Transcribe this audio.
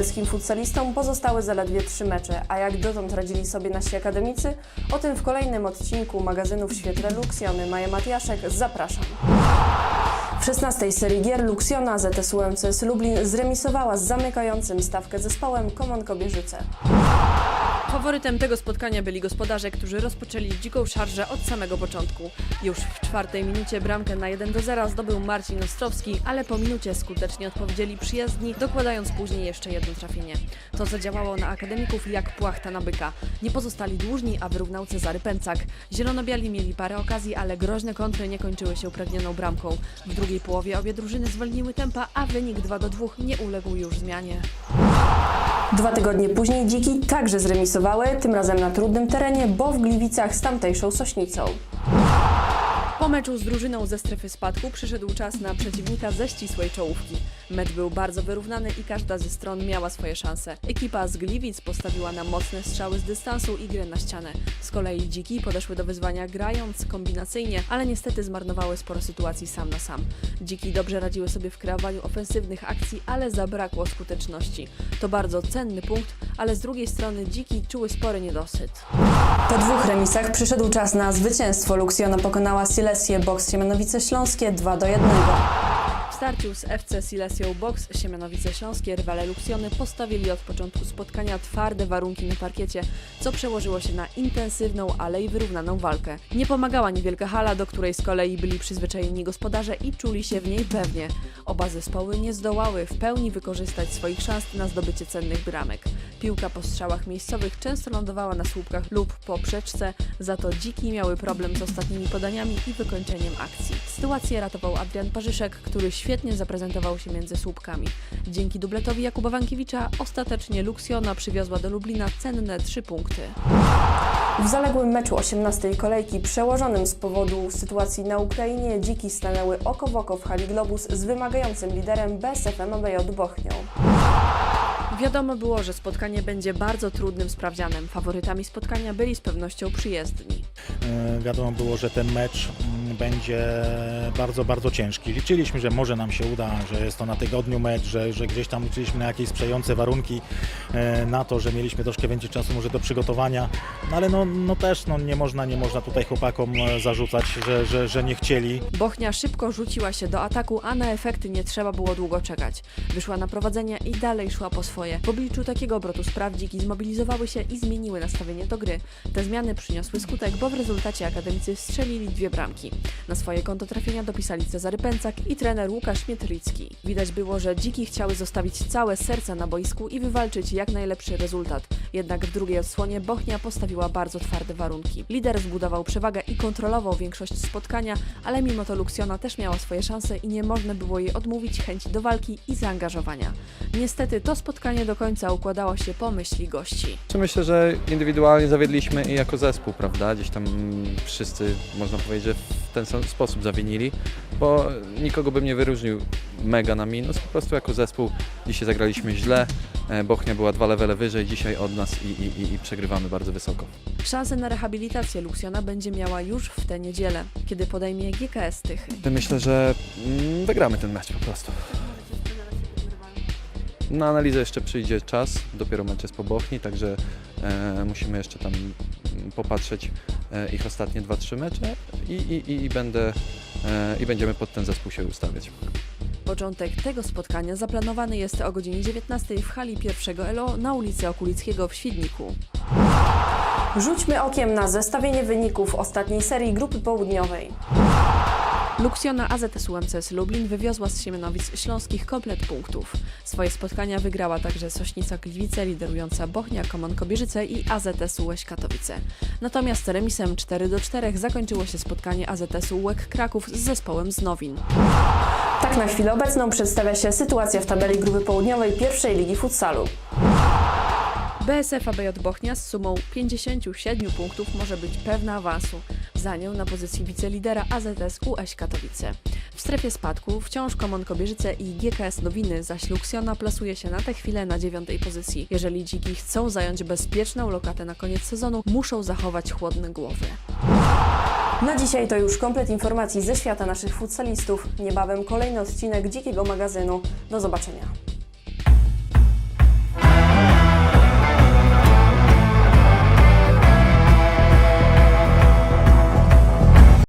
polskim futsalistom pozostały zaledwie trzy mecze, a jak dotąd radzili sobie nasi akademicy? O tym w kolejnym odcinku magazynu w świetle Luksjony. Maja Matiaszek, zapraszam. W 16 serii gier Luksjona ZS UMCS Lublin zremisowała z zamykającym stawkę zespołem Komon Kobierzyce. Faworytem tego spotkania byli gospodarze, którzy rozpoczęli dziką szarżę od samego początku. Już w czwartej minucie bramkę na 1 do 0 zdobył Marcin Ostrowski, ale po minucie skutecznie odpowiedzieli przyjazdni, dokładając później jeszcze jedno trafienie. To zadziałało na akademików jak płachta na byka. Nie pozostali dłużni, a wyrównał Cezary Pęcak. Zielonobiali mieli parę okazji, ale groźne kontry nie kończyły się upragnioną bramką. W drugiej połowie obie drużyny zwolniły tempa, a wynik 2 do 2 nie uległ już zmianie. Dwa tygodnie później Dziki także zremisowały, tym razem na trudnym terenie, bo w Gliwicach z tamtejszą Sośnicą. Po meczu z drużyną ze strefy spadku przyszedł czas na przeciwnika ze ścisłej czołówki. Mecz był bardzo wyrównany i każda ze stron miała swoje szanse. Ekipa z Gliwic postawiła na mocne strzały z dystansu i grę na ścianę. Z kolei Dziki podeszły do wyzwania grając kombinacyjnie, ale niestety zmarnowały sporo sytuacji sam na sam. Dziki dobrze radziły sobie w kreowaniu ofensywnych akcji, ale zabrakło skuteczności. To bardzo cenny punkt, ale z drugiej strony Dziki czuły spory niedosyt. Po dwóch remisach przyszedł czas na zwycięstwo. Luksjona pokonała Silesię Box Siemianowice Śląskie 2 do 1. Starciu z FC Silesią Box Siemianowice Śląskie rywale Luksjony postawili od początku spotkania twarde warunki na parkiecie, co przełożyło się na intensywną, ale i wyrównaną walkę. Nie pomagała niewielka hala, do której z kolei byli przyzwyczajeni gospodarze i czuli się w niej pewnie. Oba zespoły nie zdołały w pełni wykorzystać swoich szans na zdobycie cennych bramek. Piłka po strzałach miejscowych często lądowała na słupkach lub po przeczce, za to dziki miały problem z ostatnimi podaniami i wykończeniem akcji. Sytuację ratował Adrian Parzyszek, który świetnie zaprezentował się między słupkami. Dzięki dubletowi Jakuba Wankiewicza ostatecznie Luksjona przywiozła do Lublina cenne trzy punkty. W zaległym meczu 18 kolejki, przełożonym z powodu sytuacji na Ukrainie, dziki stanęły oko w oko w hali Globus z wymagającym liderem BSFM ABJ Bochnią. Wiadomo było, że spotkanie będzie bardzo trudnym sprawdzianem. Faworytami spotkania byli z pewnością przyjezdni. E, Wiadomo było, że ten mecz mm, będzie bardzo, bardzo ciężki. Liczyliśmy, że może nam się uda, że jest to na tygodniu mecz, że, że gdzieś tam liczyliśmy na jakieś sprzyjające warunki e, na to, że mieliśmy troszkę więcej czasu może do przygotowania, no ale no, no też no, nie, można, nie można tutaj chłopakom e, zarzucać, że, że, że nie chcieli. Bochnia szybko rzuciła się do ataku, a na efekty nie trzeba było długo czekać. Wyszła na prowadzenie i dalej szła po swoje. W obliczu takiego obrotu spraw dziki zmobilizowały się i zmieniły nastawienie do gry. Te zmiany przyniosły skutek, bo w rezultacie akademicy strzelili dwie bramki. Na swoje konto trafienia dopisali Cezary Pęcak i trener Łukasz Mietrycki. Widać było, że dziki chciały zostawić całe serce na boisku i wywalczyć jak najlepszy rezultat. Jednak w drugiej odsłonie Bochnia postawiła bardzo twarde warunki. Lider zbudował przewagę i kontrolował większość spotkania, ale mimo to Luksjona też miała swoje szanse i nie można było jej odmówić chęci do walki i zaangażowania. Niestety to spotkanie do końca układało się po myśli gości. Myślę, że indywidualnie zawiedliśmy i jako zespół, prawda? Gdzieś tam wszyscy, można powiedzieć, że w ten sposób zawinili, bo nikogo bym nie wyróżnił mega na minus. Po prostu jako zespół dzisiaj zagraliśmy źle. E, Bochnia była dwa levele wyżej dzisiaj od nas i, i, i- przegrywamy bardzo wysoko. Szansę na rehabilitację Luksjona będzie miała już w tę niedzielę, kiedy podejmie GKS Tychy. Myślę, że mm, wygramy ten mecz po prostu. Na analizę jeszcze przyjdzie czas, dopiero mecz jest po Bochni, także musimy jeszcze tam popatrzeć e, ich ostatnie 2-3 mecze i, i, i, i, będę, e, i będziemy pod ten zespół się ustawiać. Początek tego spotkania zaplanowany jest o godzinie 19 w hali pierwszego ELO na ulicy Okulickiego w Świdniku. Rzućmy okiem na zestawienie wyników ostatniej serii grupy południowej. Luksjona AZS UMCS Lublin wywiozła z Siemianowic Śląskich komplet punktów. Swoje spotkania wygrała także Sośnica Gliwice, liderująca Bochnia, Komon Kobierzyce i AZS Łeś Katowice. Natomiast remisem 4 do 4 zakończyło się spotkanie AZS Łek Kraków z zespołem z Nowin. Tak na chwilę obecną przedstawia się sytuacja w tabeli grupy południowej pierwszej ligi futsalu. BSF ABJ Bochnia z sumą 57 punktów może być pewna awansu. Za nią na pozycji wicelidera AZS UŚ Katowice. W strefie spadku wciąż Komon Kobierzyce i GKS Nowiny, zaś Luksjona plasuje się na tę chwilę na dziewiątej pozycji. Jeżeli dziki chcą zająć bezpieczną lokatę na koniec sezonu, muszą zachować chłodne głowy. Na dzisiaj to już komplet informacji ze świata naszych futsalistów. Niebawem kolejny odcinek Dzikiego Magazynu. Do zobaczenia.